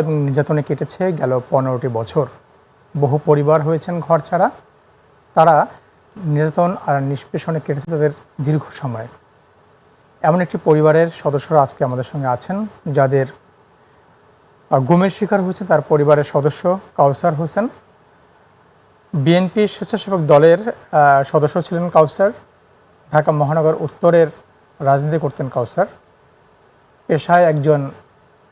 এবং নির্যাতনে কেটেছে গেল পনেরোটি বছর। বহু পরিবার হয়েছেন ঘর ছাড়া। তারা নির্যাতন আর নিষ্পেষণে কেটেছে তাদের দীর্ঘ সময়। এমন একটি পরিবারের সদস্যরা আজকে আমাদের সঙ্গে আছেন, যাদের গুমের শিকার হয়েছে তার পরিবারের সদস্য কাউসার হোসেন। বিএনপি স্বেচ্ছাসেবক দলের সদস্য ছিলেন কাউসার। ঢাকা মহানগর উত্তরের রাজনীতি করতেন কাউসার। পেশায় একজন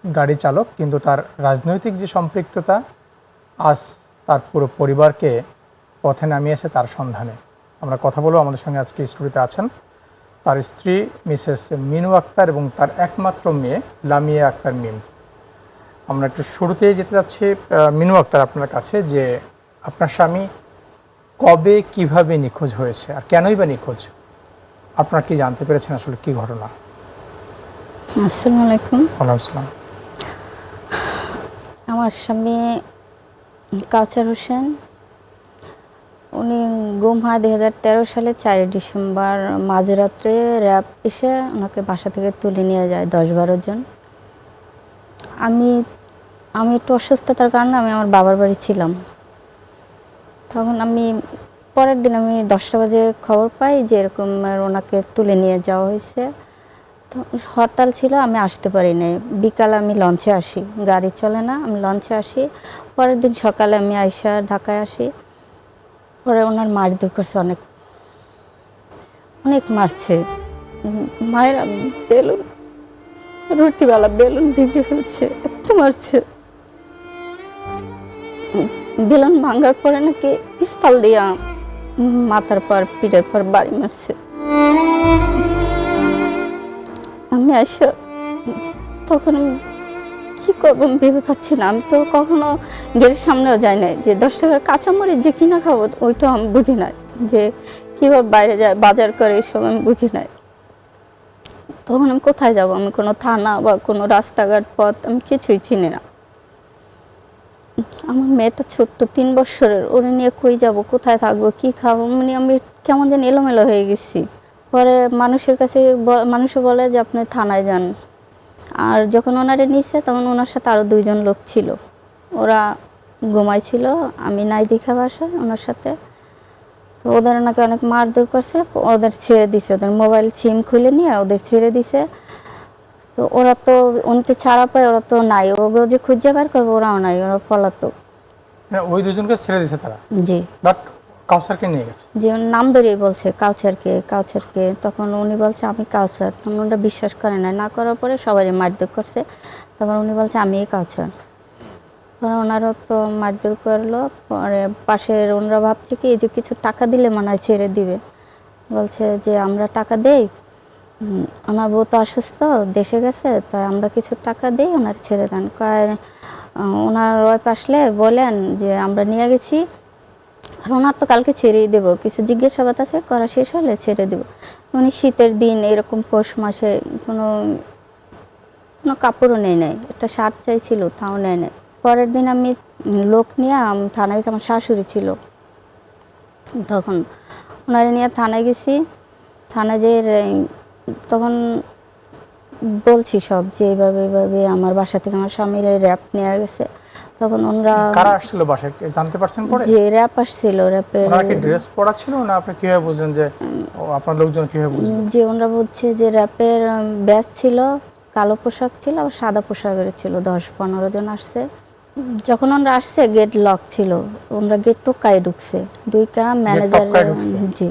গাড়ি চালক কিন্তু তার রাজনৈতিক যে সম্পৃক্ততা আজ তার পুরো পরিবারকে পথে নামিয়েছে তার সন্ধানে। আমরা কথা বলব আমাদের সঙ্গে আজকে স্টুডিওতে আছেন। তার স্ত্রী মিসেস মিনু আক্তার এবং তার একমাত্র মেয়ে লামিয়া আক্তার মিম। আমরা একটু শুরুতেই যেতে যাচ্ছি মিনু আক্তার আপনার কাছে যে আপনার স্বামী কবে কীভাবে নিখোঁজ হয়েছে আর কেনই বা নিখোঁজ? আপনার কি জানতে পেরেছেন আসলে কি ঘটনা? আসসালামু আলাইকুম। ওয়ালাইকুম আসসালাম। আমার স্বামী কাউচার হোসেন। উনি গুম হয় দুই হাজার তেরো সালে চারই ডিসেম্বর মাঝরাত্রে র্যাব এসে ওনাকে বাসা থেকে তুলে নিয়ে যায় দশ বারো জন। আমি আমি একটু অসুস্থতার কারণে আমি আমার বাবার বাড়ি ছিলাম। তখন আমি, পরের দিন আমি দশটা বাজে খবর পাই যে এরকম ওনাকে তুলে নিয়ে যাওয়া হয়েছে। তো হরতাল ছিল, আমি আসতে পারি নাই বিকালে আমি লঞ্চে আসি, গাড়ি চলে না, আমি লঞ্চে আসি। পরের দিন সকালে আমি আইসা ঢাকায় আসি। পরে ওনার মারধর করছে অনেক অনেক মারছে। মায়ের বেলুন, রুটিওয়ালা বেলুন ভেঙে ফেলছে, এত মারছে। বেলুন ভাঙার পরে নাকি পিস্তল দিয়া মাথার পর, পিঠের পর বাড়ি মারছে। আমি আসে তখন আমি কী করব ভেবে পাচ্ছি না। আমি তো কখনো গেটের সামনেও যাই নাই। যে দশ টাকার কাঁচামরিচ যে কিনা খাব ওইটাও আমি বুঝি নাই। যে কীভাবে বাইরে যায়, বাজার করে এইসব আমি বুঝি নাই। তখন আমি কোথায় যাব? আমি কোনো থানা বা কোনো রাস্তাঘাট, পথ আমি কিছুই চিনি না। আমার মেয়েটা ছোট্ট, তিন বছরের ওরে নিয়ে কই যাব? কোথায় থাকব? কি খাব? মানে আমি কেমন যেন এলোমেলো হয়ে গেছি। পরে মানুষের কাছে ব- মানুষে বলে যে আপনি থানায় যান। আর যখন ওনারে নিছে তখন ওনার সাথে আরও দুইজন লোক ছিল। ওরা ঘুমাইছিল আমি নাই দেখা বাসায় ওনার সাথে। তো ওদের ওনাকে অনেক মারধর করছে ওদের ছেড়ে দিছে। ওদের মোবাইল সিম খুলে নিয়ে ওদের ছেড়ে দিছে। তো ওরা তো উনতে ছাড়া পায় ওরা তো নাই। ওগুলো যে খুঁজে বের করবে ওরাও নাই ওরা পলাতক। ওই দুজনকে ছেড়ে দিয়েছে তারা? জি। বাট কাউসারকে নিয়ে গেছে? যে নাম ধরেই বলছে কাউচারকে কাউচারকে তখন উনি বলছে, আমি কাউচার তখন ওরা বিশ্বাস করে না। না করার পরে সবারই মারধর করছে। তখন উনি বলছে, আমি কাউচার পরে ওনারও তো মারধর করল। পরে পাশের ওনারা ভাবছে কি যে কিছু টাকা দিলে মনে হয় ছেড়ে দিবে। বলছে যে, আমরা টাকা দেই। আমার বউ তো অসুস্থ, দেশে গেছে তাই আমরা কিছু টাকা দিই, ওনার ছেড়ে দেন। কয় ওনার ওয়াইফ আসলে বলেন যে, আমরা নিয়ে গেছি আর ওনার তো কালকে ছেড়েই দেবো। কিছু জিজ্ঞাসাবাদ আছে? করা শেষ হলে ছেড়ে দেবো। উনি শীতের দিন এরকম পৌষ মাসে কোনো কোনো কাপড়ও নেই নাই। একটা শার্ট চাইছিল, তাও নেয় নাই। পরের দিন আমি লোক নিয়ে থানায়, আমার শাশুড়ি ছিল। তখন ওনারে নিয়ে থানায় গেছি। থানায় যে তখন বলছি সব যে এভাবে এভাবে আমার বাসা থেকে আমার স্বামীর র্যাপ নেওয়া গেছে। তখন ওনারা কারা আসছিল বাসায়? জানতে পারছেন পরে? যে র্যাপ আসছিল র্যাপের ওনারা কি ড্রেস পরা ছিল না আপনি কীভাবে বুঝলেন যে আপনার লোকজন কীভাবে বুঝলেন যে ওনারা বলছে যে র্যাপের ব্যাচ ছিল কালো পোশাক ছিল আর সাদা পোশাকের ছিল দশ পনেরো জন আসছে। যখন ওনারা আসছে গেট লক ছিল ওনারা গেট টোকায় ঢুকছে। দুইকা ম্যানেজার? জি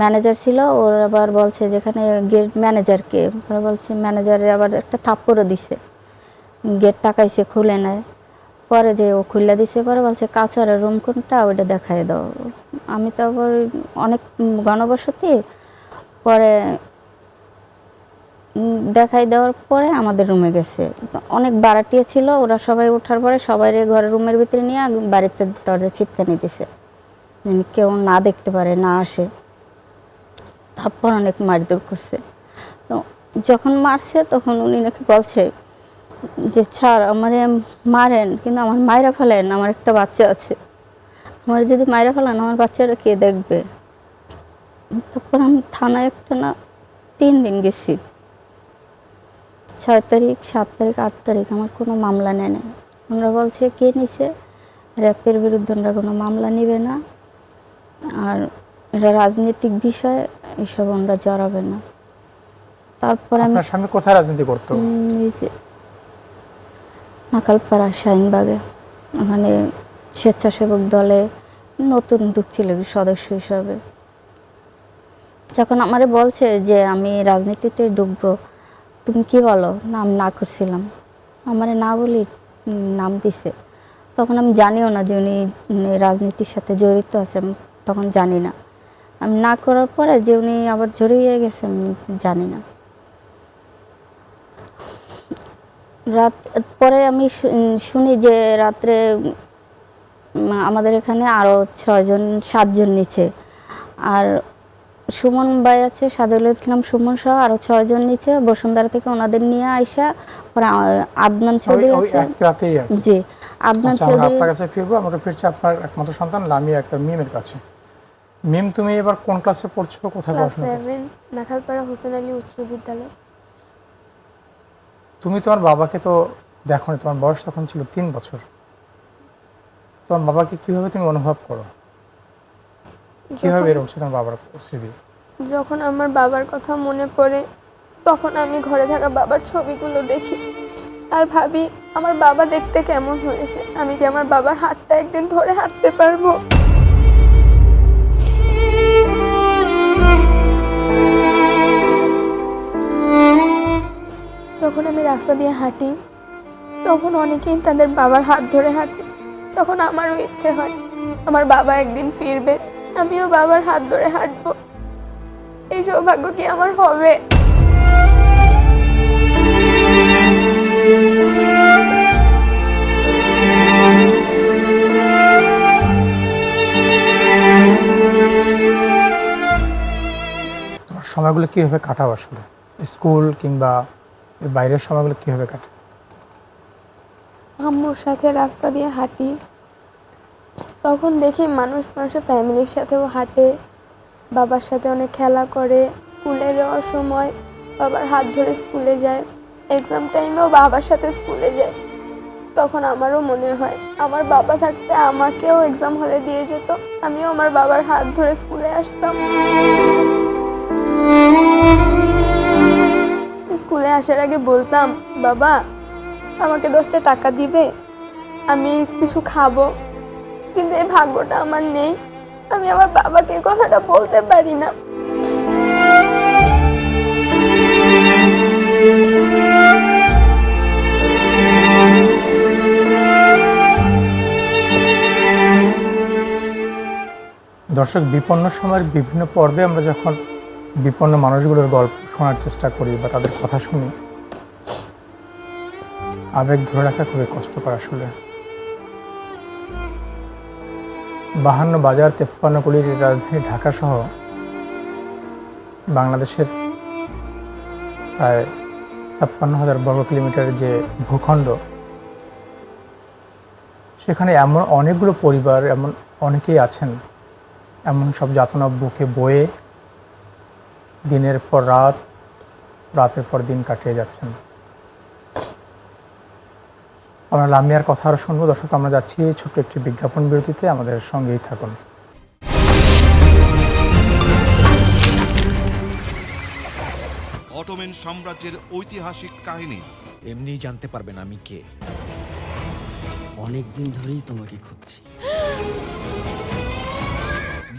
ম্যানেজার ছিল ওর আবার বলছে যেখানে গেট ম্যানেজারকে ওরা বলছে ম্যানেজারে আবার একটা থাপ্পড়ও দিছে। গেট টাকাইছে খুলে নেয়। পরে যে ও খুলে দিছে, পরে বলছে কাছারের রুম কোনটা? ওইটা দেখাই দাও। আমি তো আবার অনেক গণবসতি, পরে দেখাই দেওয়ার পরে আমাদের রুমে গেছে। অনেক বারাটিয়া ছিল, ওরা সবাই ওঠার পরে সবাই ঘরের রুমের ভিতরে নিয়ে বাড়িতে দরজা ছিটকানি দিছে। কেউ না দেখতে পারে, না আসে। তারপর অনেক মারধর করছে। তো যখন মারছে, তখন উনি নাকি বলছে যে ছাড় আমারে মারেন কিন্তু আমার মায়েরা ফেলেন আমার একটা বাচ্চা আছে। আমার যদি মায়েরা ফেলেন আমার বাচ্চাটা কে দেখবে? তারপর আমি থানায় একটা না তিন দিন গেছি। ছয় তারিখ সাত তারিখ আট তারিখ আমার কোনো মামলা নেয় না ওনারা বলছে কে নিছে? র্যাপের বিরুদ্ধে ওনারা কোনো মামলা নেবে না। আর এটা রাজনৈতিক বিষয় এসব ওনারা জড়াবে না। তারপর আমি স্বামী কোথায় রাজনীতি করতো? নাকালপাড়া শাহিনবাগে। ওখানে স্বেচ্ছাসেবক দলে নতুন ঢুকছিল সদস্য হিসাবে। যখন আমারে বলছে যে আমি রাজনীতিতে ঢুকবো তুমি কি বলো? নাম না করছিলাম। আমারে না বলি নাম দিছে। তখন আমি জানিও না যে উনি রাজনীতির সাথে জড়িত আছে, আমি তখন জানি না। আমি না করার পরে যে উনি আবার জড়িয়ে গেছে, আমি জানি না। রাত পরে আমি শুনি যে রাত্রে আমাদের এখানে আরও ছয়জন সাতজন নিচে। আর সুমন ভাই আছে সাদুল ইসলাম সুমন সহ আরও ছয়জন নিচে। বসুন্ধরা থেকে ওনাদের নিয়ে আইসা পরে আদনান চৌধুরী আছে। জি আদনান আচ্ছা চৌধুরী আপনার কাছে ফিরবো আমরা ফিরছি আপনার একমাত্র সন্তান লামিয়া একটা মিমের কাছে। মিম তুমি এবার কোন ক্লাসে পড়ছো? কোথায় ক্লাস পড়াশোনা করছ? সেভেন নাখালপাড়া হোসেন আলী উচ্চ বিদ্যালয়। তুমি তোমার বাবাকে তো দেখো তোমার বয়স তখন ছিল তিন বছর। তোমার বাবাকে কীভাবে তুমি অনুভব করো? কীভাবে তোমার বাবার স্মৃতি? যখন আমার বাবার কথা মনে পড়ে তখন আমি ঘরে থাকা বাবার ছবিগুলো দেখি আর ভাবি আমার বাবা দেখতে কেমন হয়েছে? আমি কি আমার বাবার হাতটা একদিন ধরে হাঁটতে পারব? যখন আমি রাস্তা দিয়ে হাঁটি, তখন অনেকেই তাদের বাবার হাত ধরে হাঁটে। তখন আমারও ইচ্ছে হয়, আমার বাবা একদিন ফিরবে, আমিও বাবার হাত ধরে হাঁটবো। এই সৌভাগ্য কি আমার হবে? সময়গুলো কীভাবে কাটাও আসলে? স্কুল কিংবা এর বাইরের সময়গুলো কীভাবে কাটে? আম্মুর সাথে রাস্তা দিয়ে হাঁটি। তখন দেখি মানুষ মানুষের ফ্যামিলির সাথেও হাঁটে, বাবার সাথে অনেক খেলা করে, স্কুলে যাওয়ার সময় বাবার হাত ধরে স্কুলে যায় এক্সাম টাইমেও বাবার সাথে স্কুলে যায়। তখন আমারও মনে হয়, আমার বাবা থাকতে আমাকেও এক্সাম হলে দিয়ে যেত, আমিও আমার বাবার হাত ধরে স্কুলে আসতাম। স্কুলে আসার আগে বলতাম, বাবা, আমাকে দশটা টাকা দিবে, আমি কিছু খাব। কিন্তু এই ভাগ্যটা আমার নেই। আমি আমার বাবাকে কথাটা বলতে পারি না। দর্শক, বিপন্ন সময়ের বিভিন্ন পর্বে আমরা যখন বিপন্ন মানুষগুলোর গল্প শোনার চেষ্টা করি বা তাদের কথা শুনি। আবেগ ধরে রাখা খুবই কষ্টকর আসলে। বাহান্ন বাজার তেপ্পান্ন কোটির রাজধানী ঢাকা সহ বাংলাদেশের প্রায় ছাপ্পান্ন হাজার বর্গ কিলোমিটারের যে ভূখণ্ড, সেখানে এমন অনেকগুলো পরিবার, এমন অনেকেই আছেন, এমন সব যাতনা বুকে বয়ে দিনের পর রাত রাতের পর দিন কাটিয়ে যাচ্ছেন। আমরা লামিয়ার কথা আরও শুনব। দর্শক আমরা যাচ্ছি ছোট্ট একটি বিজ্ঞাপন বিরতিতে। আমাদের সঙ্গেই থাকুন। অটোমেন সাম্রাজ্যের ঐতিহাসিক কাহিনী। এমনিই জানতে পারবেন আমি কে। অনেক দিন ধরেই তোমাকে খুঁজছি।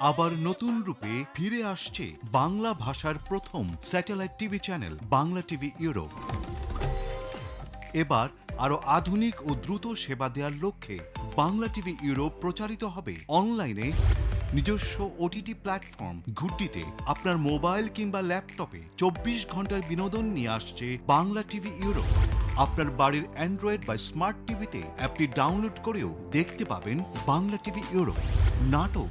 আবার নতুন রূপে ফিরে আসছে বাংলা ভাষার প্রথম satellite TV channel, Bangla TV Europe. এবার আরও আধুনিক ও দ্রুত সেবা দেওয়ার লক্ষ্যে বাংলা টিভি ইউরোপ প্রচারিত হবে অনলাইনে নিজস্ব ওটিটি প্ল্যাটফর্ম। ঘুটটিতে আপনার মোবাইল কিংবা ল্যাপটপে চব্বিশ ঘণ্টার বিনোদন নিয়ে আসছে বাংলা টিভি ইউরোপ। আপনার বাড়ির অ্যান্ড্রয়েড বা স্মার্ট টিভিতে অ্যাপটি ডাউনলোড করেও দেখতে পাবেন বাংলা টিভি ইউরোপ। নাটক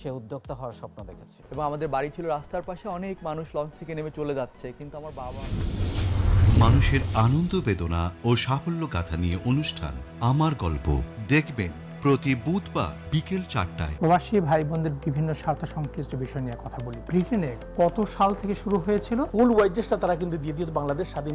সে উদ্যোক্তা হওয়ার স্বপ্ন দেখেছে। এবং আমাদের বাড়ি ছিল রাস্তার পাশে অনেক মানুষ লঞ্চ থেকে নেমে চলে যাচ্ছে কিন্তু আমার বাবা মানুষের আনন্দ বেদনা ও সাফল্য গাথা নিয়ে অনুষ্ঠান। আমার গল্প দেখবেন প্রতি বুধবার বিকেল চারটায়। প্রবাসী ভাই বোনদের বিভিন্ন স্বার্থ সংশ্লিষ্ট বিষয় নিয়ে কথা বলি। ব্রিটেনে কত সাল থেকে শুরু হয়েছিল? ফুল ওয়াইজেসটা তারা কিন্তু দিয়ে দিত বাংলাদেশ স্বাধীন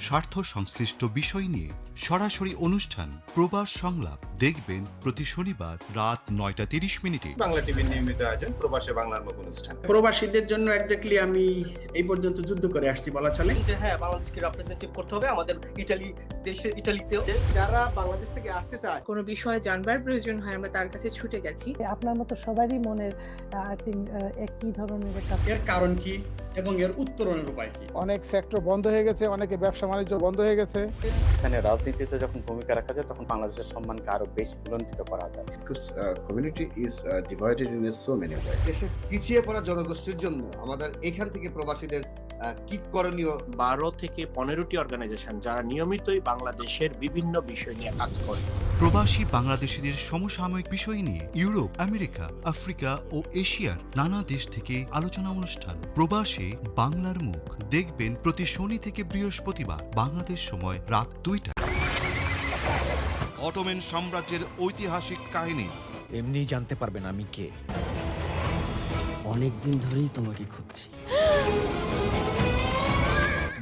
স্বার্থ সংশ্লিষ্ট বিষয় নিয়ে সরাসরি অনুষ্ঠান প্রবাস সংলাপ দেখবেন প্রতি শনিবার রাত নয়টা তিরিশ মিনিটে। বাংলা টিভির নিয়মিত আয়োজন প্রবাসে বাংলার মুখ অনুষ্ঠান। প্রবাসীদের জন্য একজাক্টলি আমি এই পর্যন্ত যুদ্ধ করে আসছি বলা চলে। হ্যাঁ বাংলাদেশকে রিপ্রেজেন্টেটিভ করতে হবে। আমাদের ইটালি দেশের ইটালিতেও। যারা বাংলাদেশ থেকে আসতে চায়। কোনো বিষয়ে জানবার প্রয়োজন হয় আমরা তার কাছে ছুটে গেছি। আপনার মতো সবারই মনের আই থিঙ্ক একই ধরনের একটা এর কারণ কি এবং এর উত্তরণের উপায় কি? অনেক সেক্টর বন্ধ হয়ে গেছে অনেকে ব্যবসা বাণিজ্য বন্ধ হয়ে গেছে। এখানে রাজনীতিতে যখন ভূমিকা রাখা যায় তখন বাংলাদেশের সম্মানকে আরও বেশি বুলন্দিত করা যায়। Community is divided in so many way পিছিয়ে পড়া জনগোষ্ঠীর জন্য আমাদের এখান থেকে প্রবাসীদের কি করণীয়? বারো থেকে পনেরোটি অর্গানাইজেশন যারা নিয়মিতই বাংলাদেশের বিভিন্ন বিষয় নিয়ে কাজ করে। প্রবাসী বাংলাদেশিদের সমসাময়িক বিষয় নিয়ে ইউরোপ আমেরিকা আফ্রিকা ও এশিয়ার নানা দেশ থেকে আলোচনা অনুষ্ঠান। প্রবাসে বাংলার মুখ। দেখবেন প্রতি শনি থেকে বৃহস্পতিবার বাংলাদেশ সময় রাত দুইটা। অটোমেন সাম্রাজ্যের ঐতিহাসিক কাহিনী। এমনি জানতে পারবেন আমি কে। অনেক দিন ধরেই তোমাকে খুঁজছি।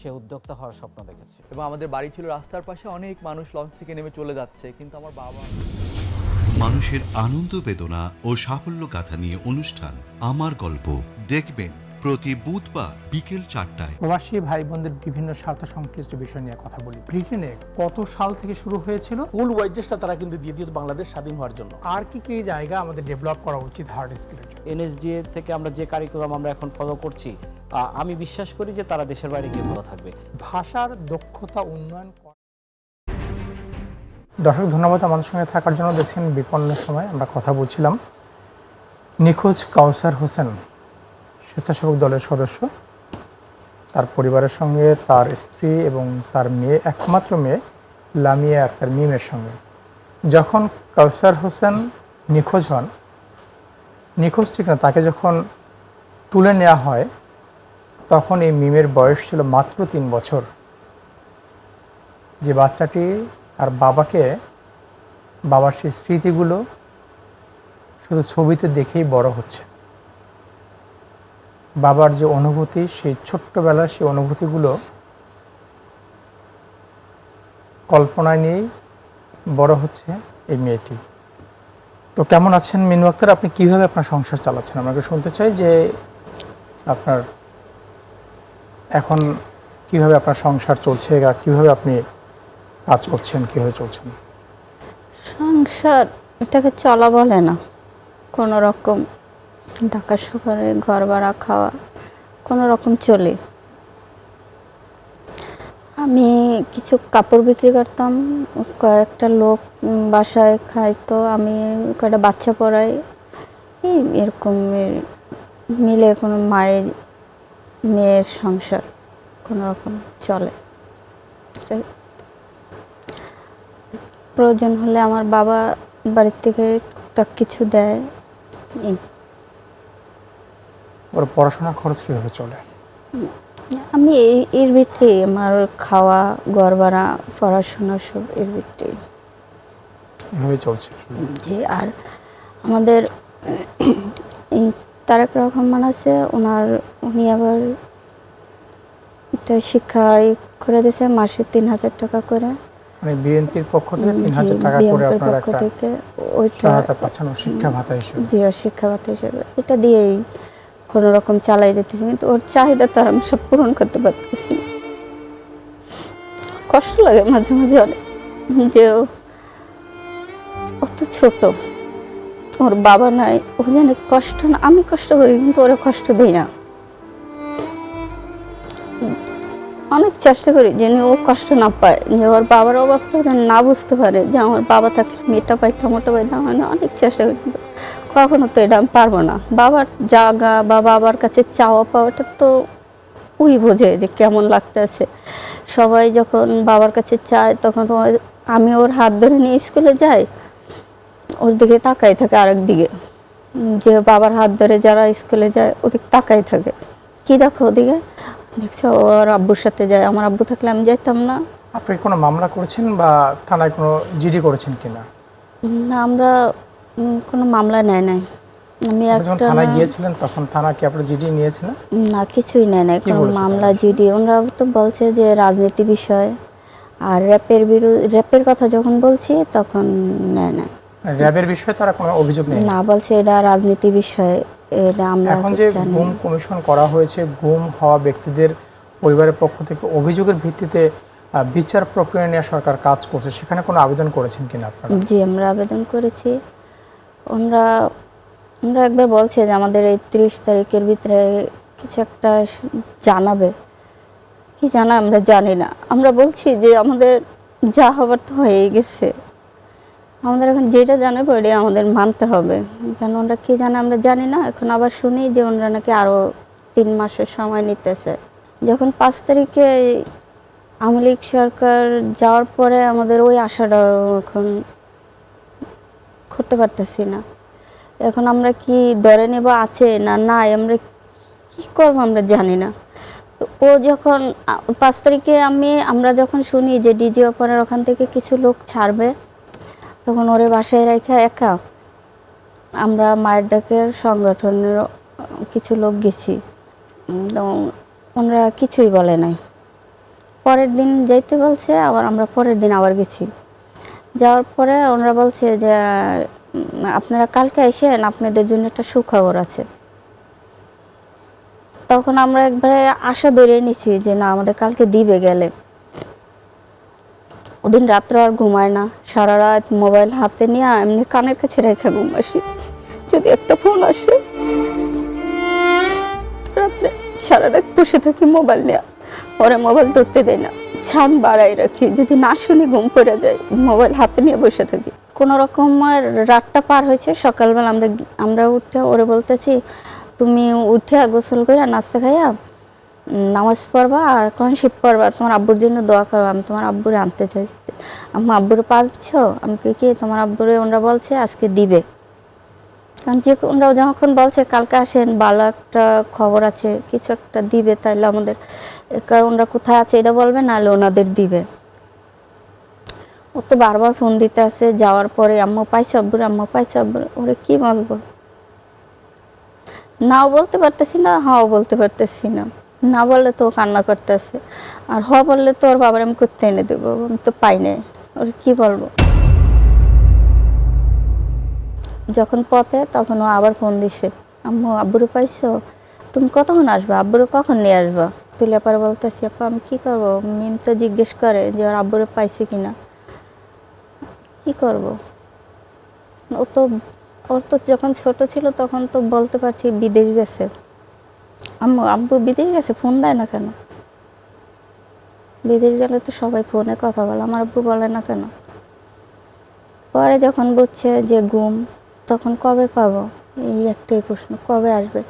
সে উদ্যোক্তা হওয়ার স্বপ্ন দেখেছে। এবং আমাদের বাড়ি ছিল রাস্তার পাশে অনেক মানুষ লঞ্চ থেকে নেমে চলে যাচ্ছে কিন্তু আমার বাবা মানুষের আনন্দ বেদনা ও সাফল্য কাথা নিয়ে অনুষ্ঠান আমার গল্প দেখবেন প্রতি বুধবার বিকেল চারটায়। প্রবাসী ভাই বোনদের বিভিন্ন স্বার্থ সংশ্লিষ্ট বিষয় নিয়ে কথা বলি। ব্রিটেনে কত সাল থেকে শুরু হয়েছিল? ফুল ওয়াইজেসটা তারা কিন্তু দিয়ে দিত বাংলাদেশ স্বাধীন হওয়ার জন্য। আর কি কি জায়গা আমাদের ডেভেলপ করা উচিত হার্ড স্কিলের জন্য? এনএসডিএ থেকে আমরা যে কারিকুলাম আমরা এখন ফলো করছি আমি বিশ্বাস করি যে তারা দেশের বাইরে গিয়ে ভালো থাকবে। ভাষার দক্ষতা উন্নয়ন দর্শক ধন্যবাদ আমাদের সঙ্গে থাকার জন্য। দেখছেন বিপন্ন সময় আমরা কথা বলছিলাম। নিখোঁজ কাউসার হোসেন। স্বেচ্ছাসেবক দলের সদস্য, তার পরিবারের সঙ্গে, তার স্ত্রী এবং তার মেয়ে, একমাত্র মেয়ে, লামিয়া আক্তার মিমের সঙ্গে। যখন কাউসার হোসেন নিখোঁজ হন, নিখোঁজ ঠিক না, তাকে যখন তুলে নেওয়া হয়, তখন এই মিমের বয়স ছিল মাত্র তিন বছর। যে বাচ্চাটি তার বাবাকে, বাবার সেই স্মৃতিগুলো শুধু ছবিতে দেখেই বড় হচ্ছে। বাবার যে অনুভূতি, সেই ছোট্টবেলার সেই অনুভূতিগুলো কল্পনায় নিয়েই বড় হচ্ছে এই মেয়েটি। তো কেমন আছেন মিনু আক্তার? আপনি কীভাবে আপনার সংসার চালাচ্ছেন? আমাকে শুনতে চাই যে আপনার এখন কীভাবে আপনার সংসার চলছে বা কীভাবে আপনি কাজ করছেন, কীভাবে চলছেন? সংসার এটাকে চলা বলে না, কোনো রকম ঢাকা শহরে ঘর ভাড়া খাওয়া কোনো রকম চলে। আমি কিছু কাপড় বিক্রি করতাম, কয়েকটা লোক বাসায় খাইতো, আমি কয়েকটা বাচ্চা পড়াই। এরকম মিলে কোনো মায়ের, মেয়ের সংসার কোনো রকম চলে প্রয়োজন হলে আমার বাবা বাড়ির থেকে টুকটাক কিছু দেয়। ওর পড়াশোনার খরচ কীভাবে চলে? আমি এই এর ভিতরে আমার খাওয়া ঘর ভাড়া পড়াশোনা সব এর ভিতরে এভাবে চলছে। যে আর আমাদের এই তারেক রহমান আছে ওনার উনি আবার একটা শিক্ষা করে দিয়েছে মাসে তিন হাজার টাকা করে। মানে বিএনপির পক্ষ থেকে তিন হাজার টাকা করে আপনারা পক্ষ থেকে ওইটা সহায়তা পাচ্ছেন শিক্ষা ভাতা হিসেবে। জি শিক্ষা ভাতা হিসেবে। এটা দিয়েই কোনো রকম চালাই যেতেছি কিন্তু ওর চাহিদা তো আর আমি সব পূরণ করতে পারতেছি না। কষ্ট লাগে মাঝে মাঝে অনেক যে ও ও তো ছোট, ওর বাবা নাই, ও যেন কষ্ট না, আমি কষ্ট করি কিন্তু ওরা কষ্ট দিই না অনেক চেষ্টা করি যেন ও কষ্ট না পায়, যে ওর বাবার অভাবটা যেন না বুঝতে পারে, যে আমার বাবা থাকলে আমি এটা পাইতাম ওটা পাইতাম আমি অনেক চেষ্টা করি কিন্তু কখনো তো এটা আমি পারব না। বাবার জাগা বা বাবার কাছে চাওয়া পাওয়াটা তো ওই বোঝে যে কেমন লাগতে আছে। সবাই যখন বাবার কাছে চায় তখন আমি ওর হাত ধরে নিয়ে স্কুলে যাই ওর দিকে তাকাই থাকে আরেক দিকে। যে বাবার হাত ধরে যারা স্কুলে যায় ওদিকে তাকাই থাকে। কি দেখো ওদিকে? দেখছ ওর আব্বুর সাথে যায়। আমার আব্বু থাকলে আমি যাইতাম না। আপনি কোনো মামলা করেছেন বা থানায় কোনো জিডি করেছেন কিনা? না আমরা কোনো মামলা নেয় নাই। আমি আপনি একটা থানায় গিয়েছিলেন তখন থানা কি আপনার জিডি নিয়েছিলেন? না কিছুই নেয় নাই। কোনো মামলা জিডি। ওনারা তো বলছে যে রাজনীতি বিষয়। আর র্যাপের বিরুদ্ধে র্যাপের কথা যখন বলছি তখন নেয় না র্যাবের বিষয়ে তারা কোনো অভিযোগ নেই না বলছে এটা রাজনীতি বিষয়। এটা আমরা এখন যে গুম। কমিশন করা হয়েছে গুম হওয়া ব্যক্তিদের পরিবারের পক্ষ থেকে অভিযোগের ভিত্তিতে বিচার প্রক্রিয়া নিয়ে সরকার কাজ করছে সেখানে কোনো আবেদন করেছেন কিনা আপনারা? জি আমরা আবেদন করেছি। ওনারা ওনারা একবার বলছে যে আমাদের এই তিরিশ তারিখের ভিতরে কিছু একটা জানাবে। কি জানা আমরা জানি না। আমরা বলছি যে আমাদের যা হবার তো হয়েই গেছে। আমাদের এখন যেটা জানাব ওটাই আমাদের মানতে হবে। কেন ওনারা কি জানে আমরা জানি না। এখন আবার শুনি যে ওনারা নাকি আরও তিন মাসের সময় নিতেছে। যখন পাঁচ তারিখে আওয়ামী লীগ সরকার যাওয়ার পরে আমাদের ওই আশাটা এখন করতে পারতেছি না। এখন আমরা কি ধরে নেব, আছে না নাই, আমরা কি করব আমরা জানি না। ও যখন, পাঁচ তারিখে আমি, আমরা যখন শুনি যে ডিজি অপারের ওখান থেকে কিছু লোক ছাড়বে, তখন ওরে বাসায় রেখে একা আমরা মায়ের ডাকের সংগঠনের কিছু লোক গেছি। ওনারা কিছুই বলে নাই। পরের দিন যাইতে বলছে, আবার আমরা পরের দিন আবার গেছি। যাওয়ার পরে ওনারা বলছে যে আপনারা কালকে এসেন আপনাদের জন্য একটা সুখবর আছে। তখন আমরা একবারে আশা ধরিয়ে নিছি যে, না, আমাদের কালকে দিবে গেলে। ওদিন রাত্রে আর ঘুমায় না। সারা রাত মোবাইল হাতে নিয়ে এমনি কানের কাছে রেখে ঘুম আসি যদি একটা ফোন আসে। রাত্রে সারা রাত বসে থাকি মোবাইল নিয়ে। পরে মোবাইল ধরতে দেয় না। ছান বাড়াই রাখি, যদি না শুনি ঘুম পড়ে যায়, মোবাইল হাতে নিয়ে বসে থাকি। কোনো রকমের রাতটা পার হয়েছে, সকালবেলা আমরা আমরা উঠে ওরে বলতেছি, তুমি উঠে গোসল করে নাস্তা খাইয়া নামাজ পড়বা আর কোন শিব পড়বা, তোমার আব্বুর জন্য দোয়া করবা, আমি তোমার আব্বুরে আনতে চাই আমি আব্বুরে পাচ্ছ আমি কি কি তোমার আব্বুরে ওনারা বলছে, আজকে দিবে। কারণ যে ওনারা যখন বলছে, কালকে আসেন, ভালো একটা খবর আছে, কিছু একটা দিবে তাইলে আমাদের ওনারা কোথায় আছে এটা বলবে, নাহলে ওনাদের দিবে। ও তো বারবার ফোন দিতে আছে যাওয়ার পরে, আম্মু পাইছে আব্বুর আম্মু পাইছে আব্বুর ওরে কি বলব? নাও বলতে পারতেছি না, হাও বলতে পারতেছি না। না বললে তো কান্না করতেছে। আর হ বললে তো ওর বাবার আমি করতে এনে দেবো, আমি তো পাই নাই। ওর কি বলব? যখন পথে, তখন ও আবার ফোন দিছে। আম্মু, আব্বুরু পাইছো? তুমি কতক্ষণ আসবা? আব্বুরু কখন নিয়ে আসবা? তুলে পরে বলতেছি, আপা, আমি কি করব? মিম তো জিজ্ঞেস করে যে ওর আব্বুরে পাইছে কি না কি করব? ও তো, ওর তো যখন ছোট ছিল, তখন তো বলতে পারছি, বিদেশ গেছে। আম্মু, আব্বু বিদেশ গেছে? ফোন দেয় না কেন? বিদেশ গেলে তো সবাই ফোনে কথা বলে, আমার আব্বু বলে না কেন? পরে যখন বুঝছে যে, ঘুম তখন কবে পাবো? এই একটাই প্রশ্ন, কবে আসবে?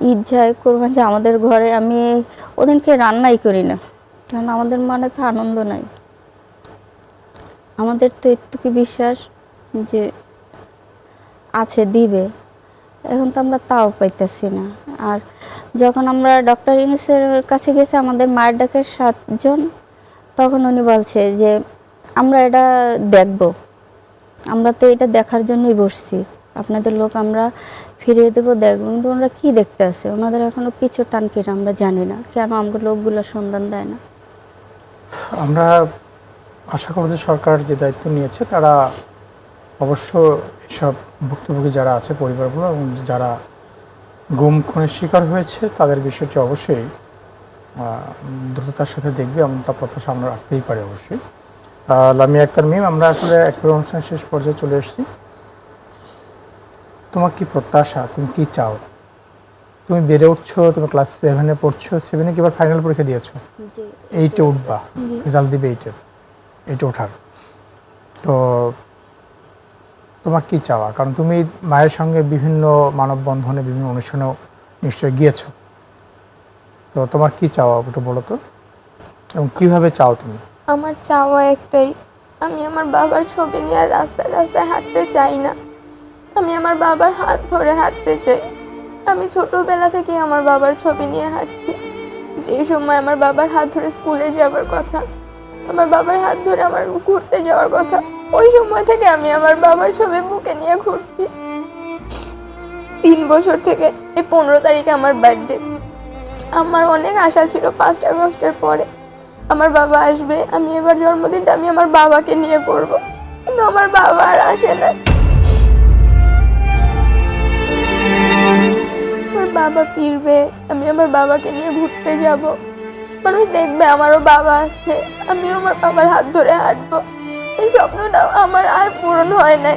ঈদ যায় করবেন যে আমাদের ঘরে আমি ওদিনকে রান্নাই করি না। কারণ আমাদের মনে তো আনন্দ নাই। আমাদের তো একটুকু বিশ্বাস যে আছে, দিবে। এখন তো আমরা তাও পাইতেছি না। আর যখন আমরা ডক্টর ইউনুসের কাছে গেছি, আমাদের মায়ের ডাকের সাতজন, তখন উনি বলছে যে, আমরা এটা দেখব। আমরা তো এটা দেখার জন্যই বসছি। আপনাদের লোক আমরা ফিরিয়ে দেবো, দেখব, কিন্তু ওনারা কী দেখতে আছে? ওনাদের এখনও পিছু টান কিনা আমরা জানি না। কেন আমাদের লোকগুলো সন্ধান দেয় না? আমরা আশা করব যে সরকার যে দায়িত্ব নিয়েছে, তারা অবশ্য এসব ভুক্তভোগী যারা আছে, পরিবারগুলো, এবং যারা গুম খুনের শিকার হয়েছে, তাদের বিষয়টি অবশ্যই দ্রুততার সাথে দেখবে, এমনটা প্রত্যাশা আমরা রাখতেই পারি অবশ্যই। লামিয়া আক্তার মিম আমরা আসলে একবার অনুষ্ঠান শেষ পর্যায়ে চলে এসেছি। তোমার কি প্রত্যাশা? তুমি কি চাও? তুমি বেড়ে উঠছো তুমি ক্লাস সেভেনে পড়ছো সেভেনে কি এবার ফাইনাল পরীক্ষা দিয়েছ? এইটে উঠবা। রেজাল্ট দিবে এইটে এইটে ওঠার। তো তোমার কি চাওয়া? কারণ তুমি মায়ের সঙ্গে বিভিন্ন মানববন্ধনে বিভিন্ন অনুষ্ঠানেও নিশ্চয়ই গিয়েছো। তো তোমার কি চাওয়া একটু বলো তো? এবং কীভাবে চাও তুমি? আমার চাওয়া একটাই। আমি আমার বাবার ছবি নিয়ে আর রাস্তায় রাস্তায় হাঁটতে চাই না। আমি আমার বাবার হাত ধরে হাঁটতে চাই। আমি ছোটোবেলা থেকে আমার বাবার ছবি নিয়ে হাঁটছি। যে সময় আমার বাবার হাত ধরে স্কুলে যাওয়ার কথা, আমার বাবার হাত ধরে আমার ঘুরতে যাওয়ার কথা, ওই সময় থেকে আমি আমার বাবার ছবি বুকে নিয়ে ঘুরছি। তিন বছর থেকে এই পনেরো তারিখে আমার বার্থডে আমার অনেক আশা ছিল পাঁচটা আগস্টের পরে আমার বাবা আসবে, আমি এবার জন্মদিনটা আমি আমার বাবাকে নিয়ে করব কিন্তু আমার বাবা আর আসে না। আমার বাবা ফিরবে, আমি আমার বাবাকে নিয়ে ঘুরতে যাব। মানুষ দেখবে আমারও বাবা আছে আমিও আমার বাবার হাত ধরে হাঁটবো। এই স্বপ্নটা আমার আর পূরণ হয় নাই।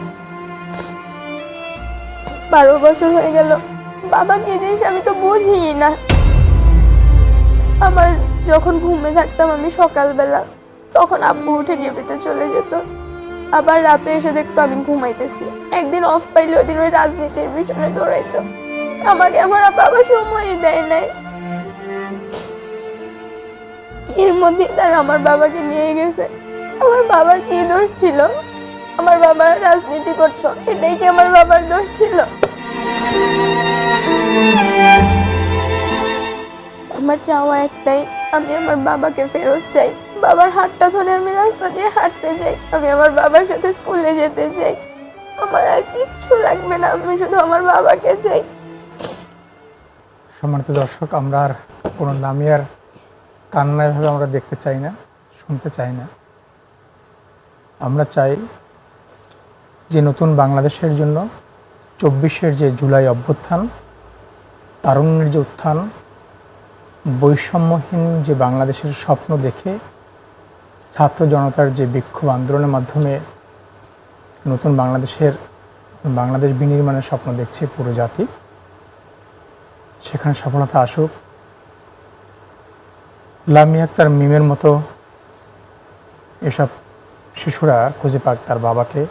বারো বছর হয়ে গেল। বাবা কি জিনিস আমি তো বুঝিই না। আমার যখন ঘুমে থাকতাম আমি সকালবেলা, তখন আব্বু উঠে ডিউটিতে চলে যেত। আবার রাতে এসে দেখতো আমি ঘুমাইতেছি। একদিন অফ পাইলে ওই দিন ওই রাজনীতির পিছনে দৌড়াইতো। আমাকে আমার বাবা সময়ই দেয় নাই। এর মধ্যে তারা আমার বাবাকে নিয়ে গেছে। আমার বাবার কি দোষ ছিল? আমার বাবা রাজনীতি করতো, এটাই কি আমার বাবার দোষ ছিল? আমার চাওয়া একটাই আমি আমার বাবাকে ফেরত চাই। বাবার হাতটা ধরে আমি রাস্তা দিয়ে হাঁটতে চাই আমি আমার বাবার সাথে স্কুলে যেতে চাই। আমার আর কিচ্ছু লাগবে না, আমি শুধু আমার বাবাকে চাই। সম্মানিত দর্শক, আমরা আর কোনো নামিয়ার কান্না এভাবে আমরা দেখতে চাই না, শুনতে চাই না। আমরা চাই যে নতুন বাংলাদেশের জন্য চব্বিশের যে জুলাই অভ্যুত্থান, তারুণ্যের যে উত্থান বৈষম্যহীন যে বাংলাদেশের স্বপ্ন দেখে ছাত্র জনতার যে বিক্ষোভ আন্দোলনের মাধ্যমে নতুন বাংলাদেশের, বাংলাদেশ বিনির্মাণের স্বপ্ন দেখছে পুরো জাতি, সেখানে সফলতা আসুক। লামি আক্তার মিমের মতো এসব শিশুরা খুঁজে পাক তার বাবাকে।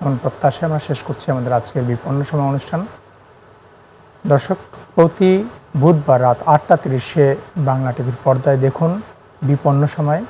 এমন প্রত্যাশায় আমরা শেষ করছি আমাদের আজকের বিপন্ন সময় অনুষ্ঠান। দর্শক, প্রতি বুধবার রাত আটটা তিরিশে বাংলা টিভির পর্দায় দেখুন বিপন্ন সময়।